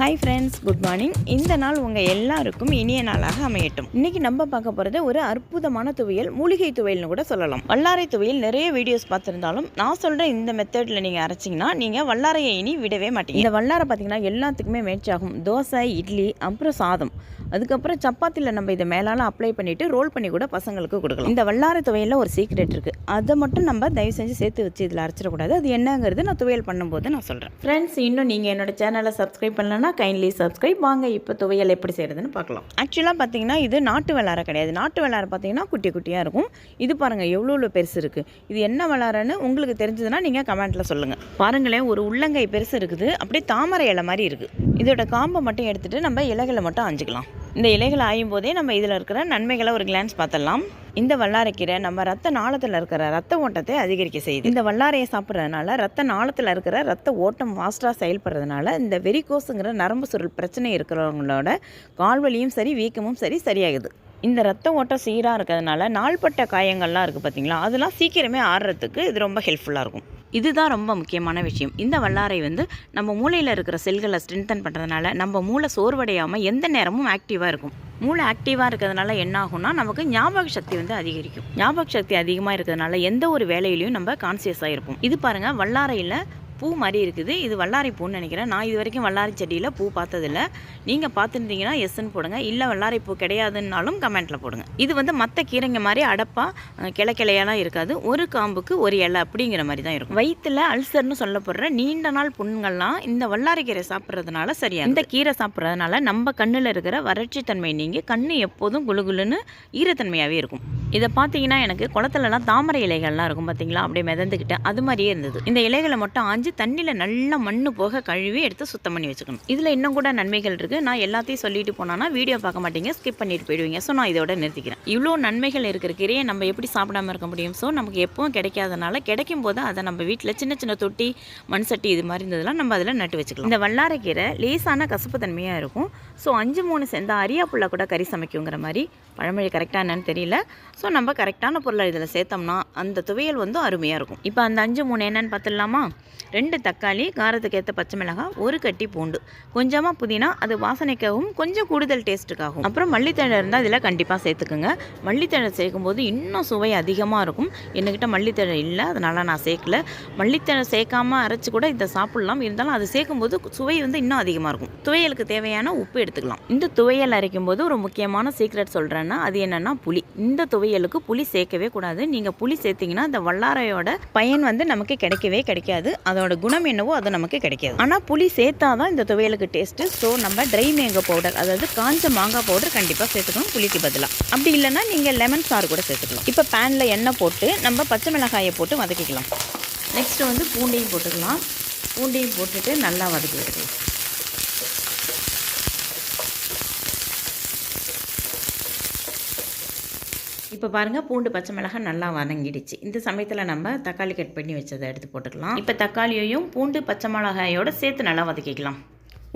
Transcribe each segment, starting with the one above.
Hi friends good morning இந்த நாள் உங்கள் எல்லாருக்கும் இனிய நாளாக அமையட்டும். இன்னைக்கு நம்ம பார்க்க போகிறது ஒரு அற்புதமான துவையல் மூலிகை துவையல்னு கூட சொல்லலாம். வல்லாரை துவையல் நிறைய வீடியோஸ் பார்த்துருந்தாலும் நான் சொல்கிற இந்த மெத்தடில் நீங்கள் அரைச்சிங்கன்னா நீங்கள் வல்லாரையை இனி விடவே மாட்டீங்க. இந்த வல்லாரை பார்த்தீங்கன்னா எல்லாத்துக்குமே மேட்ச் ஆகும். தோசை இட்லி அப்புறம் சாதம். அதுக்கப்புறம் சப்பாத்தியில் நம்ம இதை மேலால் அப்ளை பண்ணிவிட்டு ரோல் பண்ணி கூட பசங்களுக்கு கொடுக்கலாம். இந்த வல்லாரை துவையலில் ஒரு சீக்ரெட் இருக்குது அதை மட்டும் நம்ம தயவு செஞ்சு சேர்த்து வச்சு இதில் அரைச்சிடக்கூடாது. அது என்னங்கிறது நான் துவையல் பண்ணும்போது நான் சொல்கிறேன் ஃப்ரெண்ட்ஸ் இன்னும் நீங்கள் என்னோட சேனலை சப்ஸ்கிரைப் பண்ணலன்னா கைண்ட்லி சப்ஸ்கிரைப் வாங்க இப்போ துவையல் எப்படி செய்கிறதுன்னு பார்க்கலாம். ஆக்சுவலாக பார்த்தீங்கன்னா இது நாட்டு வல்லாரை கிடையாது. நாட்டு வல்லாரை பார்த்தீங்கன்னா குட்டி குட்டியாக இருக்கும். இது பாருங்கள் எவ்வளோ எவ்வளோ பெருசு இருக்குது இது என்ன வல்லாரன்னு உங்களுக்கு தெரிஞ்சதுன்னா நீங்கள் கமெண்ட்டில் சொல்லுங்கள் பாருங்களேன் ஒரு உள்ளங்கை பெருசு இருக்குது. அப்படியே தாமரை இலை மாதிரி இருக்குது இதோட காம்பை மட்டும் எடுத்துகிட்டு நம்ம இலைகளை மட்டும் அஞ்சுக்கலாம். இந்த இலைகள் ஆயும் போதே நம்ம இதில் இருக்கிற நன்மைகளை ஒரு கிளான்ஸ் பார்த்துடலாம். இந்த வல்லாரைக்கீரை நம்ம ரத்த நாளத்தில் இருக்கிற ரத்த ஓட்டத்தை அதிகரிக்க செய்யுது. இந்த வல்லாரையை சாப்பிட்றதுனால ரத்த நாளத்தில் இருக்கிற ரத்த ஓட்டம் ஃபாஸ்ட்டாக செயல்படுறதுனால இந்த வெரிகோஸுங்கிற நரம்பு சுருள் பிரச்சனை இருக்கிறவங்களோட கால்வலியும் சரி வீக்கமும் சரி சரியாகுது. இந்த ரத்த ஓட்டம் சீராக இருக்கிறதுனால நாள்பட்ட காயங்கள்லாம் இருக்குது பார்த்தீங்களா அதெல்லாம் சீக்கிரமே ஆடுறதுக்கு இது ரொம்ப ஹெல்ப்ஃபுல்லாக இருக்கும். இதுதான் ரொம்ப முக்கியமான விஷயம். இந்த வல்லாரை வந்து நம்ம மூளையில் இருக்கிற செல்களை ஸ்ட்ரென்தன் பண்ணுறதுனால நம்ம மூளை சோர்வடையாமல் எந்த நேரமும் ஆக்டிவாக இருக்கும். மூளை ஆக்டிவாக இருக்கிறதுனால என்ன ஆகும்னா நமக்கு ஞாபக சக்தி வந்து அதிகரிக்கும். ஞாபக சக்தி அதிகமாக இருக்கிறதுனால எந்த ஒரு வேலையிலையும் நம்ம கான்சியஸாக இருப்போம். இது பாருங்கள் வல்லாரையில் பூ மாதிரி இருக்குது. இது வல்லாரை பூன்னு நினைக்கிறேன். நான் இது வரைக்கும் வல்லாரை செடியில் பூ பார்த்ததில்ல. நீங்கள் பார்த்துருந்தீங்கன்னா எஸ்ன்னு போடுங்க. இல்லை வல்லாரை பூ கிடையாதுன்னாலும் கமெண்ட்டில் போடுங்க. இது வந்து மற்ற கீரைங்க மாதிரி அடப்பாக கிளை கிளையெல்லாம் இருக்காது. ஒரு காம்புக்கு ஒரு இலை அப்படிங்கிற மாதிரி தான் இருக்கும். வயிற்றில் அல்சர்னு சொல்லப்படுற நீண்ட நாள் புண்கள்லாம் இந்த வல்லாரை கீரை சாப்பிட்றதுனால சரியா இந்த கீரை சாப்பிட்றதுனால நம்ம கண்ணில் இருக்கிற வறட்சி தன்மை நீங்கி கண்ணு எப்போதும் குளுகுலுன்னு ஈரத்தன்மையாகவே இருக்கும். இதை பார்த்தீங்கன்னா எனக்கு குளத்துலலாம் தாமரை இலைகள்லாம் இருக்கும் பார்த்தீங்களா அப்படியே மிதந்துக்கிட்டு அது மாதிரியே இருந்தது. இந்த இலைகளை மட்டும் ஆஞ்சு தண்ணியில் நல்லா மண்ணு போக கழுவி எடுத்து சுத்தம் பண்ணி வச்சுக்கணும். இதில் இன்னும் கூட நன்மைகள் இருக்குது நான் எல்லாத்தையும் சொல்லிட்டு போனான்னா வீடியோ பார்க்க மாட்டீங்க. ஸ்கிப் பண்ணிட்டு போயிடுவீங்க. ஸோ நான் இதோட நிறுத்திக்கிறேன். இவ்வளோ நன்மைகள் இருக்கிற கீரையை நம்ம எப்படி சாப்பிடாம இருக்க முடியும்? ஸோ நமக்கு எப்பவும் கிடைக்காதனால கிடைக்கும் போது அதை நம்ம வீட்டில் சின்ன சின்ன தொட்டி மண் சட்டி இது மாதிரி இருந்ததெல்லாம் நம்ம அதில் நட்டு வச்சுக்கலாம். இந்த வல்லாரைக்கீரை லேசான கசப்பு தன்மையாக இருக்கும். ஸோ அஞ்சு மூணு சேர்ந்தா அரியா புள்ள கூட கறி சமைக்குங்கிற மாதிரி பழமொழி கரெக்டாக என்னன்னு தெரியல. ஸோ நம்ம கரெக்டான பொருளை இதில் சேர்த்தோம்னா அந்த துவையல் வந்து அருமையாக இருக்கும். இப்போ அந்த அஞ்சு மூணு என்னன்னு பார்த்துடலாமா ரெண்டு தக்காளி காரத்துக்கு ஏற்ற பச்சை மிளகாய் ஒரு கட்டி பூண்டு. கொஞ்சமாக புதினா அது வாசனைக்காகவும் கொஞ்சம் கூடுதல் டேஸ்ட்டுக்காகும் அப்புறம் மல்லித்தழை இருந்தால் இதில் கண்டிப்பாக சேர்த்துக்குங்க. மல்லித்தழை சேர்க்கும்போது இன்னும் சுவை அதிகமாக இருக்கும். என்கிட்ட மல்லித்தழை இல்லை அதனால் நான் சேர்க்கல. மல்லித்தழை சேர்க்காமல் அரைச்சி கூட இதை சாப்பிட்லாம். இருந்தாலும் அது சேர்க்கும்போது சுவை வந்து இன்னும் அதிகமாக இருக்கும். துவையலுக்கு தேவையான உப்பு எடுத்துக்கலாம். இந்த துவையல் அரைக்கும் போது ஒரு முக்கியமான சீக்ரெட் சொல்கிறேன்னா அது என்னென்னா புளி. இந்த துவையலுக்கு புளி சேர்க்கவே கூடாது. நீங்கள் புளி சேர்த்திங்கன்னா இந்த வல்லாரையோட பயன் வந்து நமக்கு கிடைக்கவே கிடைக்காது. அதோட குணம் என்னவோ அது நமக்கு கிடைக்காது. ஆனால் புளி சேர்த்தா தான் இந்த துவையலுக்கு டேஸ்ட்டு ஸோ நம்ம ட்ரை மேங்கோ பவுடர் அதாவது காஞ்ச மாங்காய் பவுடர் கண்டிப்பாக சேர்த்துக்கணும் புளிக்கு பதிலாக அப்படி இல்லைன்னா நீங்கள் லெமன் சாறு கூட சேர்த்துக்கலாம். இப்போ பேனில் எண்ணெய் போட்டு நம்ம பச்சை மிளகாயை போட்டு வதக்கிக்கலாம். நெக்ஸ்ட்டு வந்து பூண்டையும் போட்டுக்கலாம். பூண்டையும் போட்டுட்டு நல்லா வதக்கி விட்டுக்கலாம். இப்போ பாருங்கள் பூண்டு பச்சை மிளகாய் நல்லா வதங்கிடுச்சு. இந்த சமயத்தில் நம்ம தக்காளி கட் பண்ணி வச்சதை எடுத்து போட்டுக்கலாம். இப்போ தக்காளியையும் பூண்டு பச்சை மிளகாயோட சேர்த்து நல்லா வதக்கிக்கலாம்.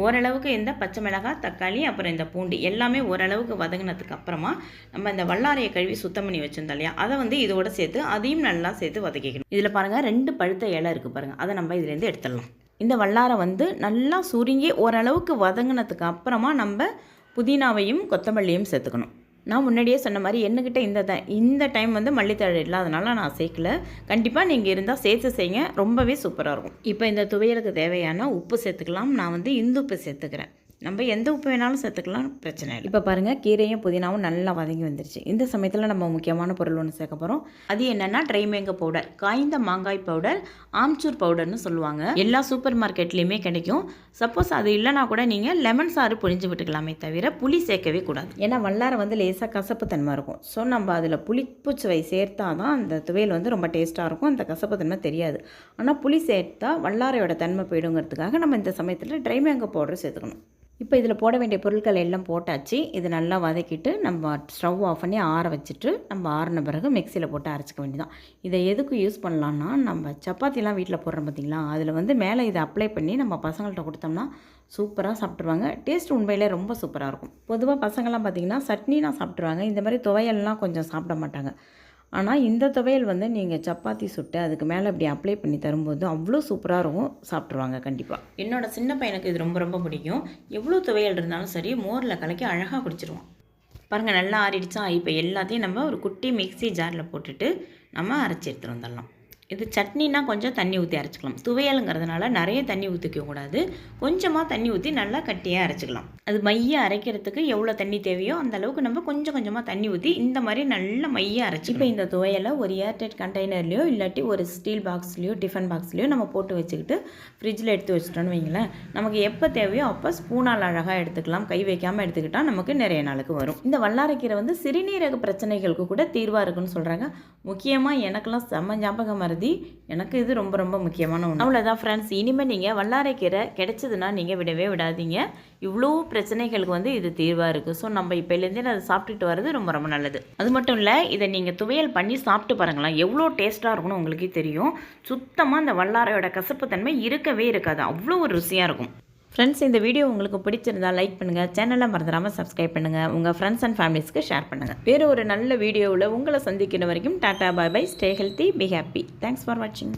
ஓரளவுக்கு இந்த பச்சை மிளகாய் தக்காளி அப்புறம் இந்த பூண்டு எல்லாமே ஓரளவுக்கு வதங்கினதுக்கு அப்புறமா நம்ம இந்த வல்லாரையை கழுவி சுத்தம் பண்ணி வச்சிருந்தோம் இல்லையா? அதை வந்து இதோட சேர்த்து அதையும் நல்லா சேர்த்து வதக்கிக்கணும். இதில் பாருங்கள் ரெண்டு பழுத்த இலை இருக்குது பாருங்கள் அதை நம்ம இதுலேருந்து எடுத்துடலாம். இந்த வல்லாரை வந்து நல்லா சுருங்கி ஓரளவுக்கு வதங்கினதுக்கு அப்புறமா நம்ம புதினாவையும் கொத்தமல்லியும் சேர்த்துக்கணும். நான் முன்னாடியே சொன்ன மாதிரி என்கிட்ட இந்த த இந்த டைம் வந்து மல்லித்தழை இல்லாதனால நான் சேர்க்கல. கண்டிப்பாக நீங்கள் இருந்தால் சேர்த்து செய்யுங்க ரொம்பவே சூப்பராக இருக்கும். இப்போ இந்த துவையலுக்கு தேவையான உப்பு சேர்த்துக்கலாம். நான் வந்து இந்துப்பு சேர்த்துக்கிறேன். நம்ம எந்த உப்பு வேணாலும் சேர்த்துக்கலாம் பிரச்சனை இல்லை. இப்போ பாருங்கள் கீரையும் புதினாவும் நல்லா வதங்கி வந்துருச்சு. இந்த சமயத்தில் நம்ம முக்கியமான பொருள் ஒன்று சேர்க்க போகிறோம் அது என்னென்னா ட்ரை மேங்கோ பவுடர் காய்ந்த மாங்காய் பவுடர் ஆம்ச்சூர் பவுடர்னு சொல்லுவாங்க. எல்லா சூப்பர் மார்க்கெட்லேயுமே கிடைக்கும். சப்போஸ் அது இல்லைனா கூட நீங்கள் லெமன் சாறு பொழிஞ்சு விட்டுக்கலாமே தவிர புளி சேர்க்கவே கூடாது. ஏன்னா வல்லாரை வந்து லேசாக கசப்பு தன்மை இருக்கும். ஸோ நம்ம அதில் புளிப்பு சுவை சேர்த்தா தான் அந்த துவையல் வந்து ரொம்ப டேஸ்ட்டாக இருக்கும். அந்த கசப்பு தன்மை தெரியாது. ஆனால் புளி சேர்த்தா வல்லாரையோட தன்மை போயிடுங்கிறதுக்காக நம்ம இந்த சமயத்தில் ட்ரை மேங்கோ பவுடர் சேர்த்துக்கணும். இப்போ இதில் போட வேண்டிய பொருட்கள் எல்லாம் போட்டாச்சு. இது நல்லா வதக்கிட்டு நம்ம ஸ்டவ் ஆஃப் பண்ணி ஆற வச்சுட்டு நம்ம ஆறின பிறகு மிக்சியில் போட்டு அரைச்சிக்க வேண்டியதான் இதை எதுக்கு யூஸ் பண்ணலான்னா நம்ம சப்பாத்திலாம் வீட்டில் போடுறோம் பார்த்திங்களா? அதில் வந்து மேலே இதை அப்ளை பண்ணி நம்ம பசங்கள்கிட்ட கொடுத்தோம்னா சூப்பராக சாப்பிட்ருவாங்க டேஸ்ட் உண்மையிலே ரொம்ப சூப்பராக இருக்கும். பொதுவாக பசங்கள்லாம் பார்த்திங்கன்னா சட்னிலாம் சாப்பிட்ருவாங்க இந்த மாதிரி துவையல்லாம் கொஞ்சம் சாப்பிட மாட்டாங்க. ஆனால் இந்த துவையல் வந்து நீங்கள் சப்பாத்தி சுட்டு அதுக்கு மேலே அப்படி அப்ளை பண்ணி தரும்போது அவ்வளோ சூப்பராக இருக்கும். சாப்பிட்ருவாங்க கண்டிப்பாக என்னோடய சின்ன பையனுக்கு இது ரொம்ப ரொம்ப பிடிக்கும். எவ்வளோ துவையல் இருந்தாலும் சரி மோரில் கலக்கி அழகாக குடிச்சிருவான். பாருங்கள் நல்லா ஆறிடுச்சா? இப்போ எல்லாத்தையும் நம்ம ஒரு குட்டி மிக்ஸி ஜாரில் போட்டுட்டு நம்ம அரைச்சி எடுத்துகிட்டு வந்துடலாம். இது சட்னினா கொஞ்சம் தண்ணி ஊற்றி அரைச்சிக்கலாம். துவையலுங்கிறதுனால நிறைய தண்ணி ஊற்றிக்க கூடாது. கொஞ்சமாக தண்ணி ஊற்றி நல்லா கட்டியாக அரைச்சிக்கலாம். அது மைய அரைக்கிறதுக்கு எவ்வளோ தண்ணி தேவையோ அந்த அளவுக்கு நம்ம கொஞ்சம் கொஞ்சமாக தண்ணி ஊற்றி இந்த மாதிரி நல்லா மைய அரைச்சி இப்போ இந்த துவையலை ஒரு ஏர்டைட் கண்டெய்னர்லையோ இல்லாட்டி ஒரு ஸ்டீல் பாக்ஸ்லேயோ டிஃபன் பாக்ஸ்லேயோ நம்ம போட்டு வச்சுக்கிட்டு ஃப்ரிட்ஜில் எடுத்து வச்சிட்டோன்னு வைங்களேன் நமக்கு எப்போ தேவையோ அப்போ ஸ்பூனால் அழகாக எடுத்துக்கலாம். கை வைக்காமல் எடுத்துக்கிட்டால் நமக்கு நிறைய நாளுக்கு வரும். இந்த வல்லாரக்கீரை வந்து சிறுநீரக பிரச்சனைகளுக்கு கூட தீர்வாக இருக்குன்னு சொல்கிறாங்க முக்கியமாக எனக்கெல்லாம் செம்ம ஞாபகம் மாருதி எனக்கு இது ரொம்ப ரொம்ப முக்கியமான ஒன்று அவ்வளோதான் ஃப்ரெண்ட்ஸ் இனிமேல் நீங்கள் வல்லாரைக்கீரை கிடைச்சதுன்னா நீங்கள் விடவே விடாதீங்க. இவ்வளோ பிரச்சனைகளுக்கு வந்து இது தீர்வாக இருக்குது ஸோ நம்ம இப்போலேருந்தே அதை சாப்பிட்டுட்டு வர்றது ரொம்ப ரொம்ப நல்லது. அது மட்டும் இல்லை இதை நீங்கள் துவையல் பண்ணி சாப்பிட்டு பாருங்களேன். எவ்வளோ டேஸ்ட்டாக இருக்கும்னு உங்களுக்கே தெரியும். சுத்தமாக அந்த வல்லாரையோட கசப்புத்தன்மை இருக்கவே இருக்காது. அவ்வளோ ஒரு ருசியாக இருக்கும். ஃப்ரெண்ட்ஸ் இந்த வீடியோ உங்களுக்கு பிடிச்சிருந்தா லைக் பண்ணுங்கள் சேனலை மறந்துடாமல் சப்ஸ்கிரைப் பண்ணுங்கள் உங்கள் ஃப்ரெண்ட்ஸ் அண்ட் ஃபேமிலிஸ்க்கு ஷேர் பண்ணுங்கள் வேறு ஒரு நல்ல வீடியோவில் உங்களை சந்திக்கிற வரைக்கும் tata bye bye stay healthy be happy thanks for வாட்சிங்